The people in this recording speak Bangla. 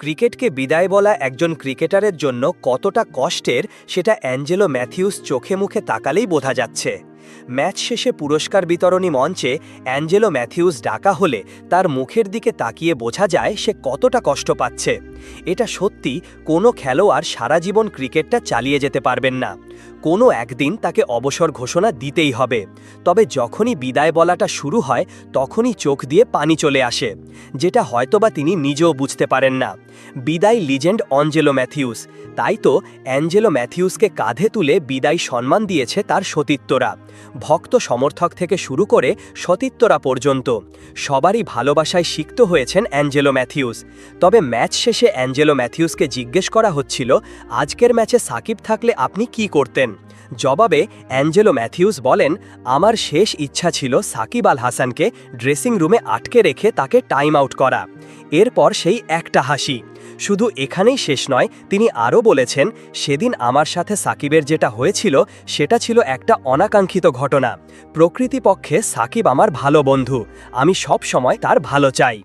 ক্রিকেটকে বিদায় বলা একজন ক্রিকেটারের জন্য কতটা কষ্টের, সেটা অ্যাঞ্জেলো ম্যাথিউস চোখে মুখে তাকালেই বোঝা যাচ্ছে। ম্যাচ শেষে পুরস্কার বিতরণী মঞ্চে অ্যাঞ্জেলো ম্যাথিউস ডাকা হলে তার মুখের দিকে তাকিয়ে বোঝা যায় সে কতটা কষ্ট পাচ্ছে। এটা সত্যি কোনো খেলোয়াড় সারা জীবন ক্রিকেটটা চালিয়ে যেতে পারবেন না। কোনো একদিন তাকে অবসর ঘোষণা দিতেই হবে। তবে যখনই বিদায় বলাটা শুরু হয়, তখনই চোখ দিয়ে পানি চলে আসে, যেটা হয়তোবা তিনি নিজেও বুঝতে পারেন না। বিদায় লিজেন্ড অঞ্জেলো ম্যাথিউস। তাই তো অ্যাঞ্জেলো ম্যাথিউসকে কাঁধে তুলে বিদায় সম্মান দিয়েছে তার সতীত্বরা। ভক্ত সমর্থক থেকে শুরু করে সতীত্বরা পর্যন্ত সবারই ভালোবাসায় সিক্ত হয়েছেন অ্যাঞ্জেলো ম্যাথিউস। তবে ম্যাচ শেষে অ্যাঞ্জেলো ম্যাথিউসকে জিজ্ঞেস করা হচ্ছিল, আজকের ম্যাচে সাকিব থাকলে আপনি কি করতেন? জবাবে অ্যাঞ্জেলো ম্যাথিউস বলেন, আমার শেষ ইচ্ছা ছিল সাকিব আল হাসানকে ড্রেসিং রুমে আটকে রেখে তাকে টাইম আউট করা। এরপর সেই একটা হাসি। শুধু এখানেই শেষ নয়, তিনি আরও বলেছেন, সেদিন আমার সাথে সাকিবের যেটা হয়েছিল, সেটা ছিল একটা অনাকাঙ্ক্ষিত ঘটনা। প্রকৃতিপক্ষে সাকিব আমার ভালো বন্ধু। আমি সব সময় তার ভালো চাই।